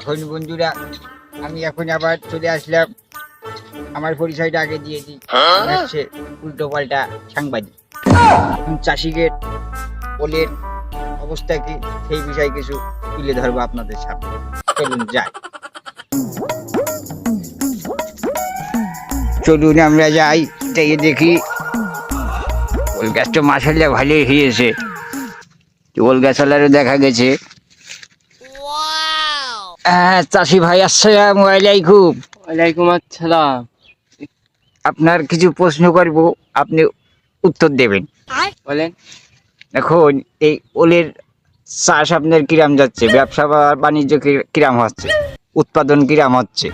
এখন বন্ধুরা, আমি এখন আবার চলে আসলাম। আমার পরিচয়টা আগে দিয়ে দিই। হচ্ছে উল্টো পাল্টা সাংবাদিক। চাষিদের ওলের অবস্থা কি সেই বিষয়ে কিছু তুলে ধরবো আপনাদের সামনে। চলুন, যাই। চলুন, আমরা যাই। যাই দেখি। ওল গাছটা মাসাল্লা ভালোই হয়েছে। ওল গাছওয়ালারও দেখা গেছে। হ্যাঁ চাষি ভাই আসসালামু আলাইকুম। ওয়ালাইকুম আসসালাম। আপনার কিছু প্রশ্ন করব আপনি উত্তর দেবেন। বলেন। এখন এই ওলের চাষ আপনার কিরাম যাচ্ছে? ব্যবসা বা বাণিজ্য কিরাম হচ্ছে? উৎপাদন কিরাম হচ্ছে?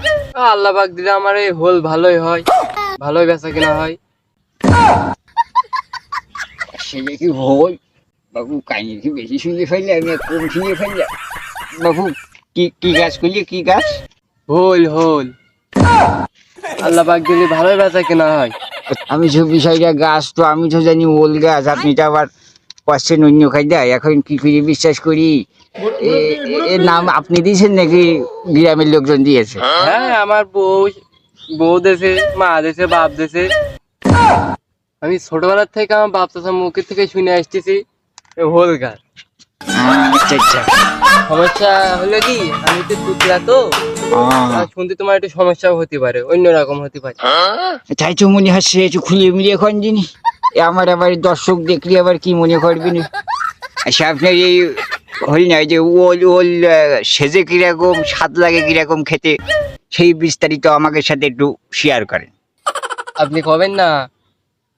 আল্লাহ পাক দিলে আমার এই হোল ভালোই হয়। ভালোই বেচা কিনা হয়। সেটা কি ভয় বাবু কাহিনী কি বেশি শুনে ফেললে? আমি কম শুনে ফেললে বাবু কি কি গাছ করলি কি গাছ? হোল হোল আল্লাহ পাক দিলে ভালোই বেচা কিনা হয়। আমি যে বিষয়টা গাছ তো আমি তো জানি ওল গাছ আপনি তো আবার পাচ্ছেন অন্য খাদ্য এখন কি করে বিশ্বাস করি? এর নাম আপনি দিয়েছেন নাকি গ্রামের লোকজন দিয়েছে? হ্যাঁ আমার বউ বউ দেশে মা দেশে বাপ দেশে আমি ছোটবেলার থেকে আমার বাপ চাষার মুখের থেকে শুনে আসতেছি হোল গাছ। আচ্ছা আচ্ছা। সমস্যা হলো কি আমি তো টুকরা তো। শুনতে তোমার একটু সমস্যাও হতে পারে অন্যরকম হতে পারে। তাই তো মনে হচ্ছে একটু খুলে মিলিয়ে এখন জিনি এ আমার আবার দর্শক দেখলে আবার কি মনে করবে না? আচ্ছা আপনার এই হল না এই যে ওল ওল সেজে কীরকম স্বাদ লাগে কীরকম খেতে সেই বিস্তারিত আমাকে সাথে একটু শেয়ার করেন। আপনি কবেন না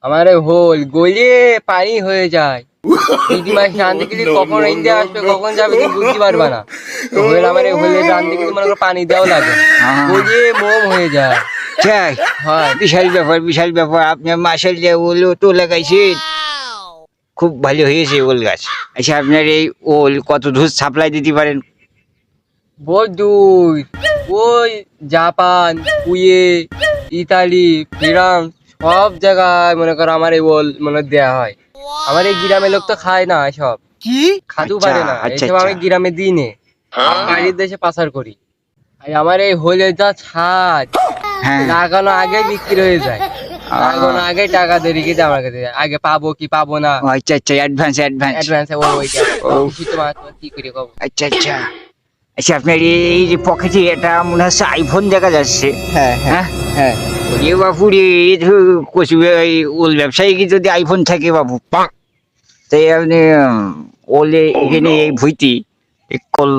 আমার হোল গলিয়ে পানি হয়ে যায়। দিদি মাস কখন ইন্ডিয়া আসবে কখন যাবে তুমি বুঝতে পারবা না। হোল আমার হোলের রান্ধতে মনে করো পানি দেওয়া লাগে। আহ। মোম হয়ে যায়। তাই হয়। বিশাল ব্যাপার বিশাল ব্যাপার। যে ওল তো লাগাইছেন খুব ভালো হয়েছে ওল গাছ। আচ্ছা আপনার এই ওল কত দূর সাপ্লাই দিতে পারেন? দূর ওই জাপান কুয়ে ইতালি ফ্রান্স সব জায়গায় মনে করো আমার এই ওল মনে দেয়া হয়। আমার এই গ্রামের লোক তো খায় না সব কি? আচ্ছা, পারে না আচ্ছা, এসব আমি আচ্ছা। গ্রামে দিই নে। বাইরের দেশে পাচার করি। আর আমার এই হোলের যা ছাদ। হ্যাঁ। লাগানো আগে বিক্রি হয়ে যায়। লাগানো আগে টাকা দিয়ে রেখে আমার কাছে আগে পাবো কি পাবো না। আচ্ছা আচ্ছা অ্যাডভান্স অ্যাডভান্স অ্যাডভান্স ও ওইটা। ও। কিছু তোমার তোমার কি করে কব আচ্ছা আচ্ছা। আচ্ছা আপনার এই- যে পকেটে এটা মনে হচ্ছে আইফোন দেখা যাচ্ছে। হ্যাঁ হ্যাঁ হ্যাঁ? ওরে বাপু রে কচু ওল ব্যবসায়ী যদি আইফোন থাকে বাবু তাই আপনি ওলে এখানে এই ভুইতি কল